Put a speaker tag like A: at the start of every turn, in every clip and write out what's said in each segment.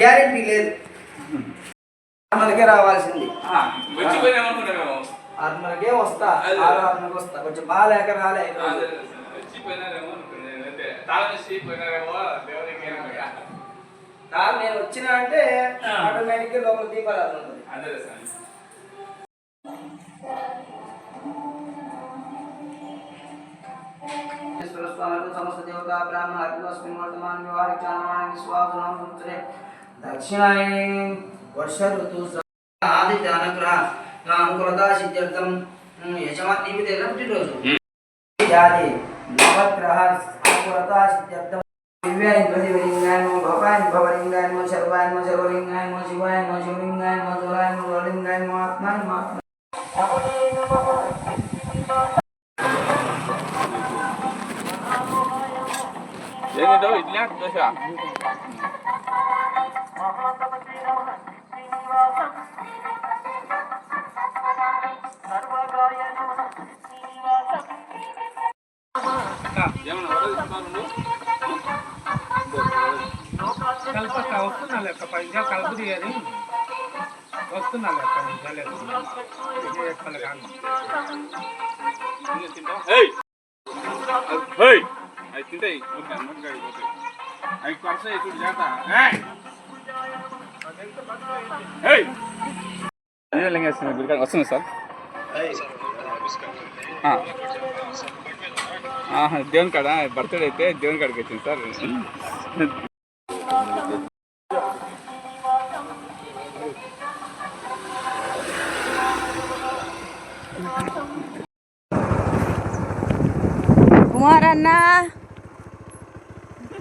A: Guarantee లేదు. ఆరున్నరకే రావాల్సింది. ఆరున్నరకే వస్తా. ఆరు ఆరున్నరకి వస్తా. కొంచెం బాగాలేక రాలే నేను వచ్చినా అంటే. ఆటోమేటిక్గా లోపల స్వామి సమస్త దేవతా బ్రాహ్మణ అగ్నిస్మిన్ వర్తమాన వ్యవహారిక చాంద్రమాణి స్వాగతం సంవత్సరే దక్షిణాయనే వర్ష ఋతు ఆదిత్య అనుగ్రహ అనుకూలత సిద్ధ్యర్థం యజమా నీకు తెలియదు పుట్టినరోజు జాతి నవగ్రహ అనుకూలత సిద్ధ్యర్థం దివ్యాయ ధ్వజలింగాయ నమో భవాయ భవలింగాయ నమో సర్వాయ నమో సర్వలింగాయ నమో శివాయ నమో శివలింగాయ నమో జలాయ నమో జలింగాయ నమో ఆత్మాయ నమో ఆత్మ
B: ఏంటో ఇడ్లీ దోశ ఏమన్నా వడలు ఇస్తున్నారు
C: కల్పక వస్తున్నా లెక్క పది నిమిషాలు కలుపు తీయని వస్తున్నా లెక్క నిమిషాలు
B: ఏయ్ అవి తింటాయి అవి కొరసాయి చూడు చేత గుడికాడ వస్తుంది సార్? దేవుని కాడ బర్త్డే అయితే దేవుని కాడికి వచ్చింది సార్.
D: కుమార్ అన్న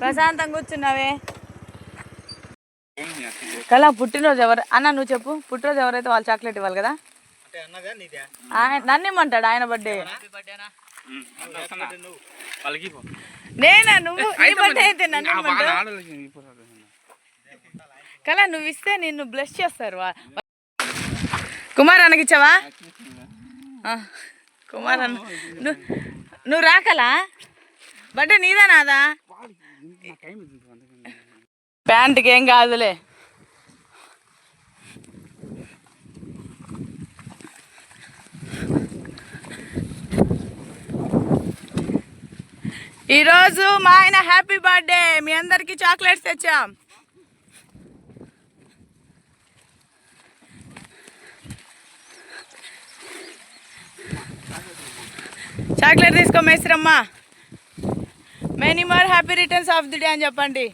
D: ప్రశాంతంగా కూర్చున్నావే. కలా పుట్టినరోజు ఎవరు? అన్న నువ్వు చెప్పు. పుట్టినరోజు ఎవరైతే వాళ్ళు చాక్లెట్ ఇవ్వాలి కదా? ఆయన నన్ను ఇమ్మంటాడు ఆయన బర్త్డే నేనా? నువ్వు నీ బర్త్డే అయితే నన్ను కలా నువ్వు ఇస్తే నిన్ను బ్లెస్ చేస్తారు వా- కుమార్ అన్నకి ఇచ్చావా? ఆ, కుమార్ అన్న నువ్వు నువ్వు రాకలా బర్త్డే నీదా నాదా? ప్యాంట్కి ఏం కాదులే. ఈరోజు మా ఆయన హ్యాపీ బర్త్డే. మీ అందరికి చాక్లెట్స్ తెచ్చాం. చాక్లెట్ తీసుకో మేస్త్రమ్మ. Many more happy returns of the day అని చెప్పండి.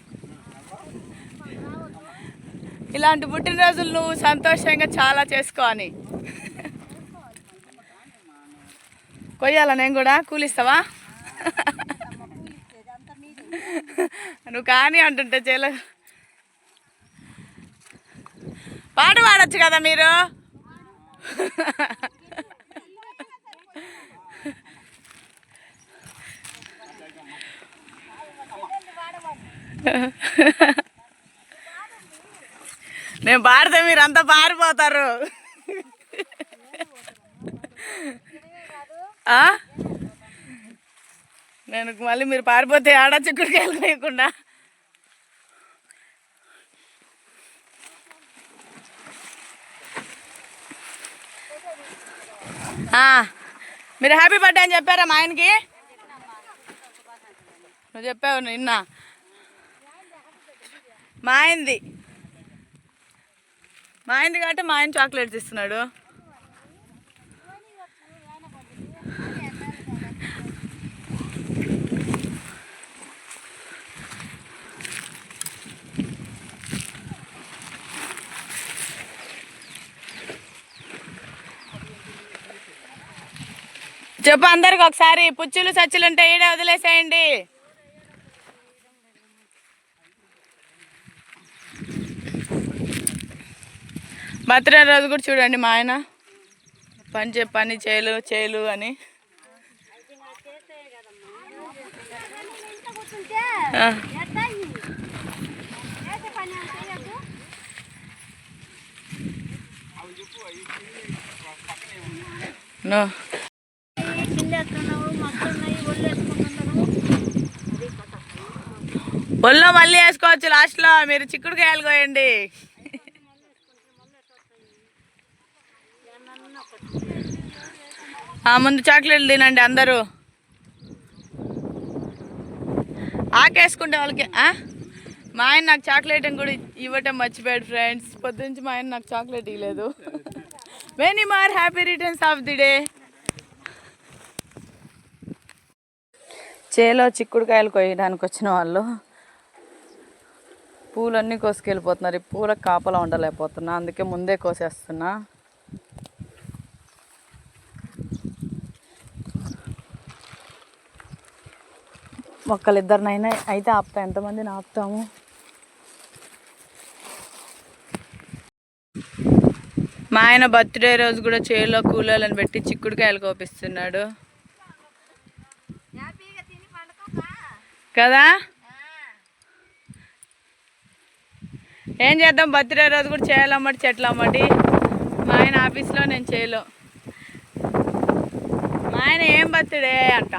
D: ఇలాంటి పుట్టినరోజులు నువ్వు సంతోషంగా చాలా చేసుకో అని. కొయ్యాలా నేను కూడా? కూలిస్తావా? నువ్వు కానీ అంటుంటే చేల పాట పాడొచ్చు కదా మీరు? నేను పాడితే మీరు అంతా పారిపోతారు ఆ? నేను మళ్ళీ మీరు పారిపోతే ఆడ చిక్కుడుకాయలు వేయకుండా మీరు హ్యాపీ బర్త్డే అని చెప్పారా మా ఆయనకి? నువ్వు చెప్పావు నిన్న. మా ఆయనది. మా ఆయనది కాబట్టి మా ఆయన చాక్లెట్స్ ఇస్తున్నాడు. చెప్పు అందరికి ఒకసారి పుచ్చులు సచ్చులు ఉంటే ఈడే వదిలేసేయండి. బర్త్డే రోజు కూడా చూడండి మా ఆయన. పని చే పని చేయలు చేయలు అని. నో. ఒళ్ళో మళ్ళీ వేసుకోవచ్చు లాస్ట్లో. మీరు చిక్కుడుకాయలు కోయండి. ఆ, ముందు చాక్లెట్లు తినండి అందరూ. ఆకేసుకుంటే వాళ్ళకి? మా ఆయన నాకు చాక్లెట్ కూడా ఇవ్వటం మర్చిపోయాడు ఫ్రెండ్స్. పొద్దునుంచి మా ఆయన నాకు చాక్లెట్ ఇవ్వలేదు. Many more happy returns of the day చేలో చిక్కుడుకాయలు కొయ్యడానికి వచ్చిన వాళ్ళు పూలన్నీ కోసుకెళ్ళిపోతున్నారు. ఈ పూల కాపలా ఉండలేకపోతున్నా. అందుకే ముందే కోసేస్తున్నా. ఒక్కరిద్దరినైనా అయితే ఆపుతా. ఎంతమందిని ఆపుతాము? మా ఆయన బర్త్డే రోజు కూడా చేలో కూలోళ్ళని పెట్టి చిక్కుడుకాయలు కోపిస్తున్నాడు. కదా? ఏం చేద్దాం? బర్త్డే రోజు కూడా చేయాలమ్మటి చెట్లు అమ్మటి మా ఆయన ఆఫీస్లో నేను చేయలో. మా ఆయన ఏం బర్త్డే అంట?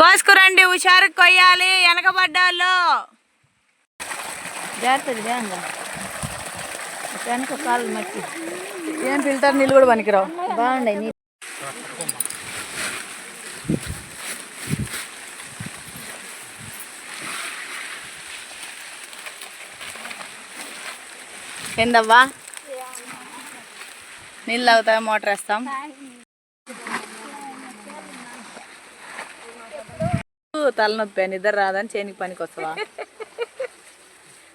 D: కోసుకురండి హుషారు కొయ్యాలి వెనకబడ్డాళ్ళు. జాగ్రత్త వెనక కాళ్ళు మట్టి. ఏం ఫిల్టర్? నీళ్ళు కూడా పనికిరావు. బాగుండే ఏందవ్వా నీళ్ళు తాగుతా మోటార్ వేస్తాం. తలనొప్పి నిద్ర రాదని చేనికి పనికి వస్తావా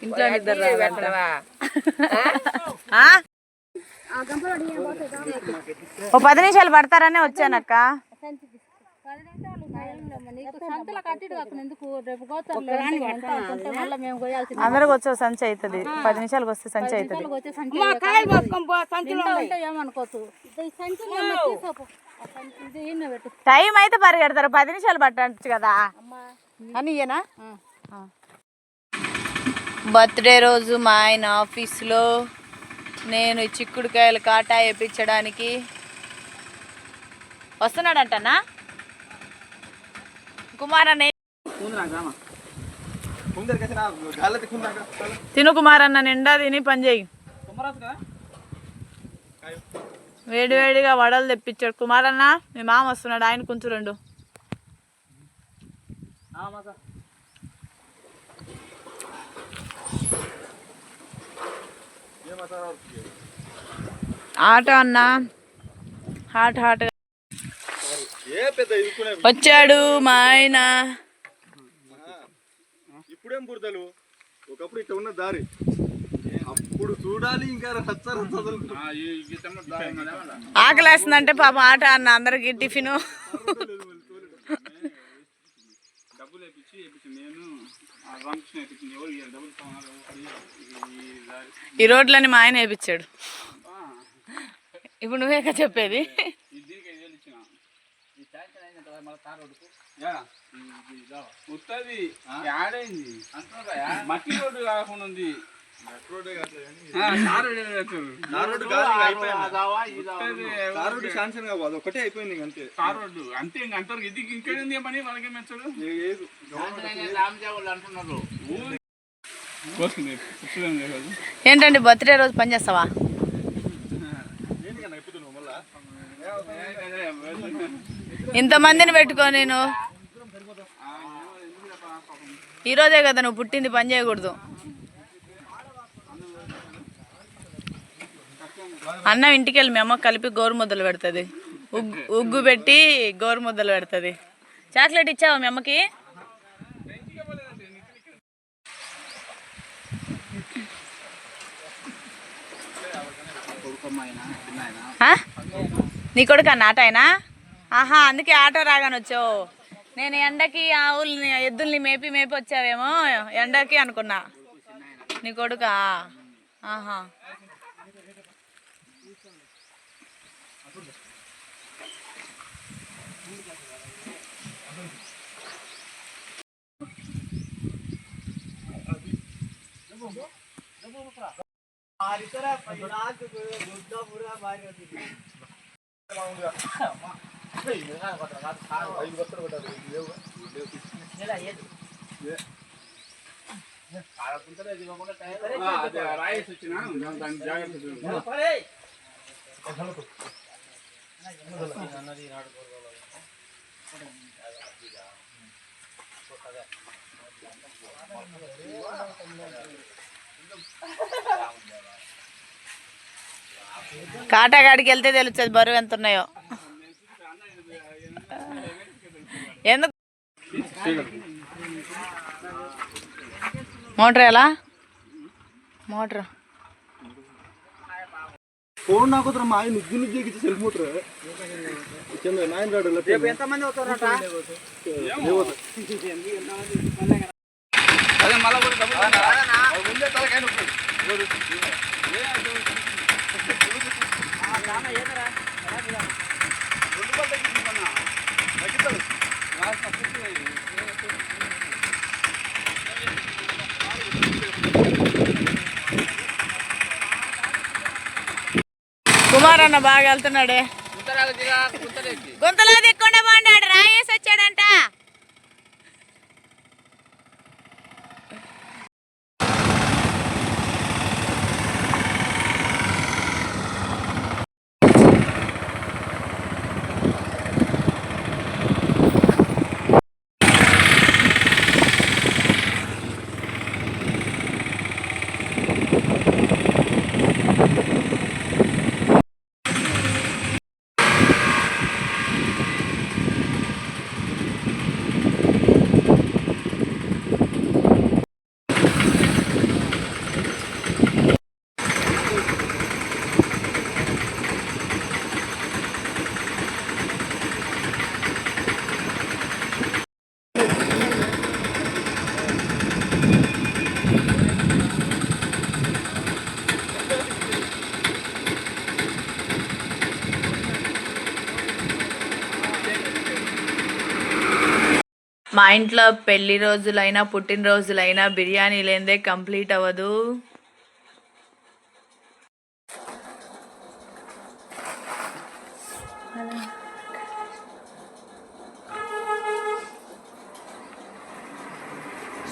D: ఇంట్లో నిద్ర రాదంట. ఆ? ఓ పది నిమిషాలు పడతారనే వచ్చానక్క. అందరికి వచ్చే సంచి అవుతుంది. పది నిమిషాలకు వస్తే సంచి అవుతుంది. టైం అయితే పరిగెడతారు. పది నిమిషాలు పట్టచ్చు కదా. అని ఇయ్యనా? బర్త్డే రోజు మా ఆయన ఆఫీస్లో నేను చిక్కుడుకాయలు కాటా వేయించడానికి వస్తున్నాడంటనా? తిను కుమార్ అన్న నిండా తిని పని చేయి. వేడి వేడిగా వడలు తెప్పించాడు. కుమార్ అన్న మీ మామ వస్తున్నాడు. ఆయన కొంచెం రెండు. ఆటో అన్న.
B: Hot hot.
D: వచ్చాడు మా ఆయన.
B: ఇప్పుడేం బురదలు? ఒకప్పుడు ఇట్లా ఉన్న దారి. అప్పుడు చూడాలి ఇంకా
D: ఆకలేస్తుందంటే పాపం ఆట అన్న అందరికి టిఫిన్?
B: ఈ దారి-
D: ఈ రోడ్లని మా ఆయన వేపించాడు. ఇప్పుడు నువ్వే కదా చెప్పేది
B: ఈ దీనికి ఐదు వేలు ఇచ్చిన యాడైంది? మట్టి రోడ్డు కాకుండా ఉంది.
E: ఒకటే అయిపోయింది ఇంక అంతే.
B: Tar road. అంతే ఇంక అంటారు ఇది ఇంకా ఉంది పని మనకేం మెచ్చడు?
D: ఏంటండి బర్త్డే రోజు పని చేస్తావా?
E: ఏంటికన్నా అయిపోతున్నావు మళ్ళా?
D: ఇంతమందిని పెట్టుకో నేను. ఈరోజే కదా నువ్వు పుట్టింది పని చేయకూడదు. అన్నం ఇంటికి వెళ్ళి మీ అమ్మ కలిపి గోరు ముద్దలు పెడుతుంది. ఉగ్గు ఉగ్గు పెట్టి గోరు ముద్దలు పెడుతుంది. చాక్లెట్ ఇచ్చావా మీ అమ్మకి? నీ కొడుకు అన్న ఆహా అందుకే ఆటో రాగానే వచ్చావు. నేను ఎండకి ఆవుల్ని ఎద్దుల్ని మేపి మేపి వచ్చావేమో ఎండకి అనుకున్నా. నీ కొడుకా? ఆహా.
B: ఆరితరా పైనాకు గుడ్డ పురా బాగా ఆ, అదే రాయేసి వచ్చినా దాని
D: కాటాగాడికి వెళ్తే తెలుస్తుంది బరువు ఎంత ఉన్నాయో. ఎందుకు? మోటార్ ఎలా? మోటార్.
E: ఫోన్ నాకు మా ఆయన నుగ్గు నుగ్గు ఎక్కించి సెల్ మోటర్. కింద నాయన రాడు
A: ఎంతమంది
B: అదే మళ్ళా కూడా డబ్బులు కావాలా?
E: ముందే తలకాయ నొప్పి
B: రెండు పళ్ళు తగ్గించుకున్నా. తగ్గిస్తాడు. రాస్తా, పూర్తిగా ఇది.
D: కుమార్ అన్న బాగా వెళ్తున్నాడే
B: ఉత్తరాలు దిగా, ఉత్తరేకి.
D: గుంతలో దిక్కుండా బాగున్నాడు రాయేసి మా ఇంట్లో పెళ్ళి రోజులైనా పుట్టినరోజులైనా బిర్యానీ లేదే కంప్లీట్ అవ్వదు.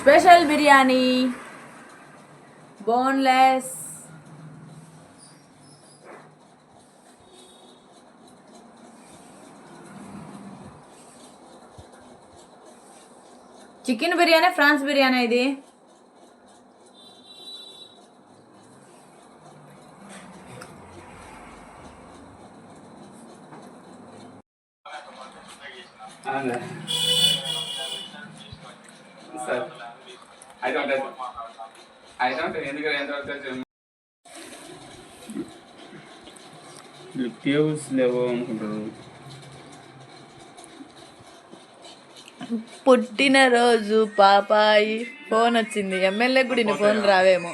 D: Special biryani. Boneless. Chicken biryani prawns biryani ఇది
B: అవునా? సరే. అయితే ఉంటుంది. ఎందుకంటే ఎంత కేబుల్స్ లేవో అనుకుంటారు
D: పుట్టినరోజు పాపాయి ఫోన్ వచ్చింది. ఎమ్మెల్యే కూడా ఫోన్ రావేమో.